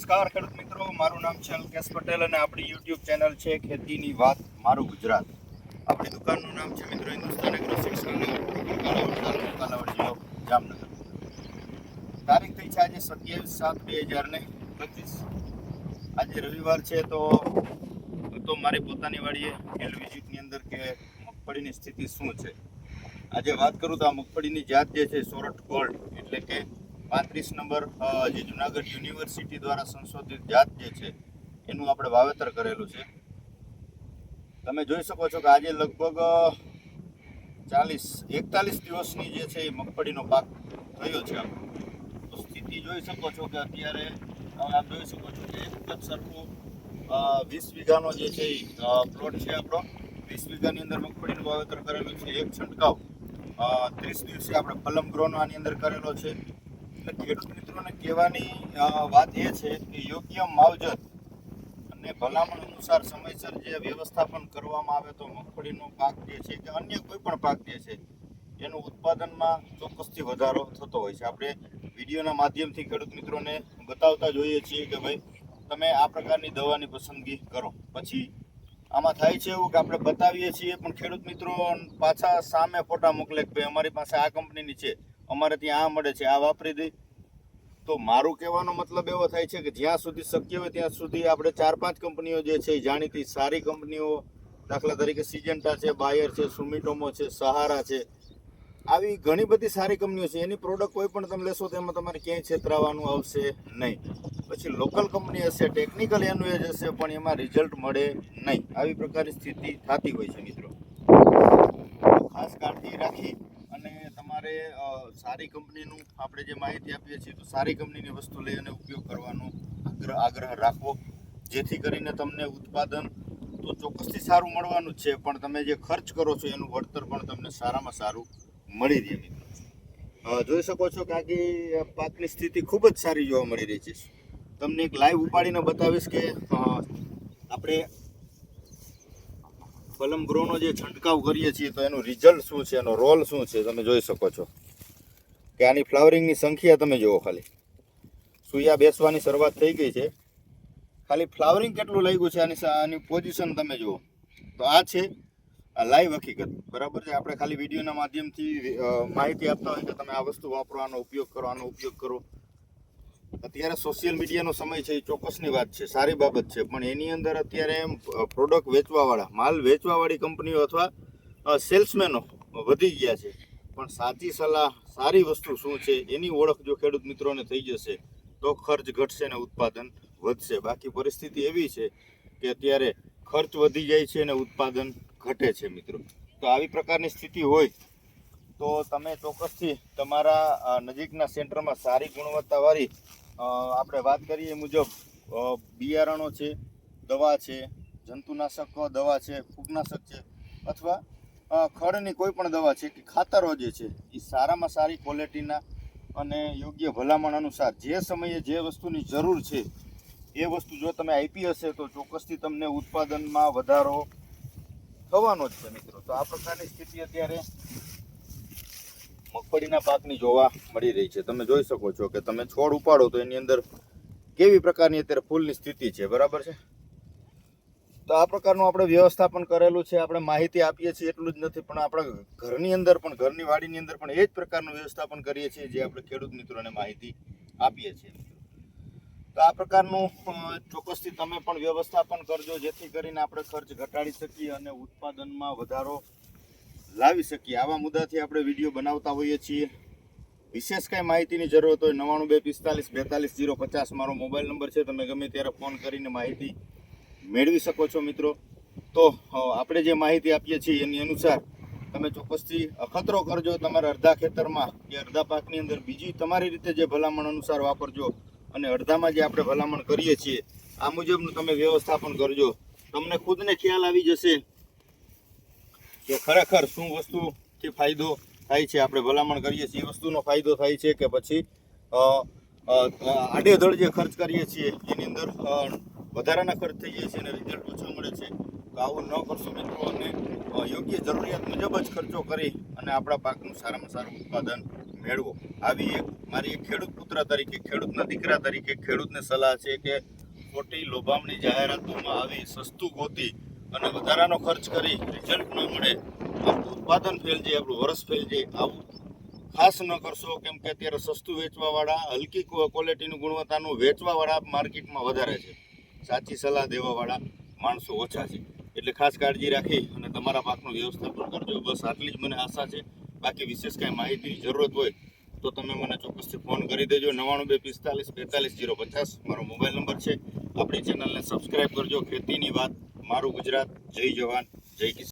નમસ્કાર, ખેડૂત મિત્રો. મારું નામ છે અલ્કેશ પટેલ અને આપણી યુટ્યુબ ચેનલ છે ખેતીની વાત, મારું ગુજરાત. આપણી દુકાનનું નામ છે મિત્રો હિન્દુસ્તાન એગ્રો કાલાવડ જિલ્લો જામનગર. તારીખ થઈ છે આજે સત્યાવીસ સાત બે હજાર ને પચીસ. આજે રવિવાર છે તો તો મારી પોતાની વાડીએ એલ વિઝિટની અંદર કે મગફળીની સ્થિતિ શું છે? આજે વાત કરું તો આ મગફળીની જાત જે છે સોરઠ ગોલ્ડ એટલે કે પાંત્રીસ નંબર જે જુનાગઢ યુનિવર્સિટી દ્વારા સંશોધિત જાત જે છે, એનું આપણે વાવેતર કરેલું છે. તમે જોઈ શકો છો કે આજે લગભગ ચાલીસ, એકતાલીસ દિવસની જે છે એ મગફળીનો પાક થયો છે આપણો તો સ્થિતિ જોઈ શકો છો કે અત્યારે આપ જોઈ શકો છો કે એક જ સરખું વીસ વીઘાનો જે છે એ પ્લોટ છે આપણો. વીસ વીઘાની અંદર મગફળીનું વાવેતર કરેલું છે. એક છંટકાવ ત્રીસ દિવસે આપણે ફલમ ગ્રોનો આની અંદર કરેલો છે. ખેડૂત મિત્રોને કહેવાની વાત એ છે કે યોગ્ય માવજત અને ભલામણ અનુસાર સમયસર જે વ્યવસ્થાપન કરવામાં આવે તો મગફળીનો પાક જે છે કે અન્ય કોઈ પણ પાક જે છે, એનું ઉત્પાદનમાં ચોક્કસથી વધારો થતો હોય છે. આપણે વિડીયોના માધ્યમથી ખેડૂત મિત્રોને બતાવતા જોઈએ છીએ કે ભાઈ, તમે આ પ્રકારની દવાની પસંદગી કરો. પછી આમાં થાય છે એવું કે આપણે બતાવીએ છીએ, પણ ખેડૂત મિત્રો પાછા સામે ફોટા મોકલે કે ભાઈ અમારી પાસે આ કંપનીની છે. અમારે ત્યાં આ મળે છે, આ વાપરી દઈ તો મારું કહેવાનો મતલબ એવો થાય છે કે જ્યાં સુધી શક્ય હોય ત્યાં સુધી આપણે ચાર પાંચ કંપનીઓ જે છે જાણીતી સારી કંપનીઓ દાખલા તરીકે સિજન્ટા છે બાયર છે સુમિટોમો છે સહારા છે, આવી ઘણી બધી સારી કંપનીઓ છે. એની પ્રોડક્ટ કોઈ પણ તમે લેશો તેમાં તમારે ક્યાંય છેતરાવાનું આવશે નહીં. પછી લોકલ કંપની હશે ટેકનિકલ એનું એજ હશે, પણ એમાં રિઝલ્ટ મળે નહીં. આવી પ્રકારની સ્થિતિ થતી હોય છે મિત્રો તો ખાસ કાળજી રાખી અને તમારે અ, સારી કંપનીનું આપણે જે માહિતી આપીએ છીએ, તો સારી કંપનીની વસ્તુ લઈ અને ઉપયોગ કરવાનો આગ્રહ આગ્રહ રાખવો. જેથી કરીને તમને ઉત્પાદન તો ચોક્કસથી સારું મળવાનું જ છે, પણ તમે જે ખર્ચ કરો છો, એનું વળતર પણ તમને સારામાં સારું મળી રહે જોઈ શકો છો કે આખી પાકની સ્થિતિ ખૂબ જ સારી જોવા મળી રહી છે. તમને એક લાઈવ ઉપાડીને બતાવીશ કે આપણે ફલમ ગ્રોનો જે છંટકાવ કરીએ છીએ, તો એનું રિઝલ્ટ શું છે, એનો રોલ શું છે, તમે જોઈ શકો છો. કે આની ફ્લાવરિંગની સંખ્યા તમે જુઓ ખાલી. સુયા બેસવાની શરૂઆત થઈ ગઈ છે. ખાલી ફ્લાવરિંગ કેટલું લાગ્યું છે, આની આની પોઝિશન તમે જુઓ. તો આ છે, આ લાઈવ હકીકત. બરાબર છે? આપણે ખાલી વિડીયોના માધ્યમથી માહિતી આપતા હોય કે તમે આ વસ્તુ વાપરો આનો ઉપયોગ કરો, આનો ઉપયોગ કરો. અત્યારે સોશિયલ મીડિયાનો સમય છે એ ચોક્કસની વાત છે, સારી બાબત છે. પણ એની અંદર અત્યારે એમ પ્રોડક્ટ વેચવાવાળા, માલ વેચવાવાળી કંપનીઓ અથવા સેલ્સમેનો વધી ગયા છે. પણ સાચી સલાહ, સારી વસ્તુ શું છે, એની ઓળખ જો ખેડૂત મિત્રોને થઈ જશે, તો ખર્ચ ઘટશે ને ઉત્પાદન વધશે. બાકી પરિસ્થિતિ એવી છે કે અત્યારે ખર્ચ વધી જાય છે અને ઉત્પાદન ઘટે છે મિત્રો. તો આવી પ્રકારની સ્થિતિ હોય, તો તમે ચોક્કસથી તમારા નજીકના સેન્ટરમાં સારી ગુણવત્તાવાળી આપણે વાત કરીએ મુજબ બિયારણો છે, દવા છે, જંતુનાશક, દવા છે, ફૂગનાશક છે, અથવા ખડની કોઈ પણ દવા છે કે ખાતરો જે છે, એ સારામાં સારી ક્વોલિટીના અને યોગ્ય ભલામણ અનુસાર જે સમયે જે વસ્તુની જરૂર છે, એ વસ્તુ જો તમે આપી હશે તો ચોક્કસથી તમને ઉત્પાદનમાં વધારો થવાનો જ છે મિત્રો. તો આ પ્રકારની સ્થિતિ અત્યારે મગફળીના પાકની જોવા મળી રહી છે. તમે જોઈ શકો છો કે તમે છોડ ઉપાડો તો એની અંદર કેવી પ્રકારની અત્યારે ફૂલની સ્થિતિ છે. બરાબર છે? તો આ પ્રકારનું આપણે વ્યવસ્થાપન કરેલું છે. આપણે માહિતી આપીએ છીએ એટલું જ નથી, પણ આપણા ઘરની અંદર પણ, ઘરની વાડીની અંદર પણ એ જ પ્રકારનું વ્યવસ્થાપન કરીએ છીએ જે આપણે ખેડૂત મિત્રોને માહિતી આપીએ છીએ. તો આ પ્રકારનું ચોક્કસથી તમે પણ વ્યવસ્થાપન કરજો, જેથી કરીને આપણે ખર્ચ ઘટાડી શકીએ અને ઉત્પાદનમાં વધારો લાવી શકીએ. આવા મુદ્દાથી આપણે વીડિયો બનાવતા હોઈએ છીએ. વિશેષ કાંઈ માહિતીની જરૂરત હોય નવ્વાણું બે પિસ્તાલીસ બેતાલીસ જીરો પચાસ મારો મોબાઈલ નંબર છે. તમે ગમે ત્યારે ફોન કરીને માહિતી મેળવી શકો છો મિત્રો. તો આપણે જે માહિતી આપીએ છીએ એની અનુસાર તમે ચોક્કસથી અખતરો કરજો તમારા અડધા ખેતરમાં કે અડધા પાકની અંદર. બીજી તમારી રીતે જે ભલામણ અનુસાર વાપરજો અને અડધામાં જે આપણે ભલામણ કરીએ છીએ, આ મુજબનું તમે વ્યવસ્થાપન કરજો. તમને ખુદને ખ્યાલ આવી જશે કે ખરેખર શું વસ્તુથી ફાયદો થાય છે? આપણે ભલામણ કરીએ છીએ. એ વસ્તુનો ફાયદો થાય છે કે પછી આડેધડ જે ખર્ચ કરીએ છીએ. એની અંદર વધારાના ખર્ચ થઈ જાય છે અને રિઝલ્ટ ઓછા મળે છે. તો આવું ન કરશો મિત્રો. અને યોગ્ય જરૂરિયાત મુજબ જ ખર્ચો કરી અને આપણા પાકનું સારામાં સારું ઉત્પાદન મેળવો. આવી એક, મારી એક ખેડૂત પુત્ર તરીકે ખેડૂતના દીકરા તરીકે ખેડૂતને સલાહ છે કે ખોટી લોભામણી જાહેરાતોમાં આવી સસ્તું ગોતી અને વધારાનો ખર્ચ કરી રિઝલ્ટ ન મળે, આપણું ઉત્પાદન ફેલ જાય, આપણું વરસ ફેલ જાય, આવું ખાસ ન કરશો, કેમ કે અત્યારે સસ્તું વેચવાવાળા, હલકી ક્વોલિટીનું ગુણવત્તાનું વેચવાવાળા માર્કેટમાં વધારે છે. સાચી સલાહ દેવાવાળા માણસો ઓછા છે. એટલે ખાસ કાળજી રાખી અને તમારા પાકનું વ્યવસ્થાપન કરજો. બસ આટલી જ મને આશા છે. બાકી વિશેષ કાંઈ માહિતીની જરૂરત હોય તો તમે મને ચોક્કસથી ફોન કરી દેજો. નવ્વાણું બે પિસ્તાલીસ બેતાલીસ જીરો પચાસ મારો મોબાઈલ નંબર છે. આપણી ચેનલને સબસ્ક્રાઈબ કરજો. ખેતીની વાત મારું ગુજરાત જય જવાન જય કિસાન.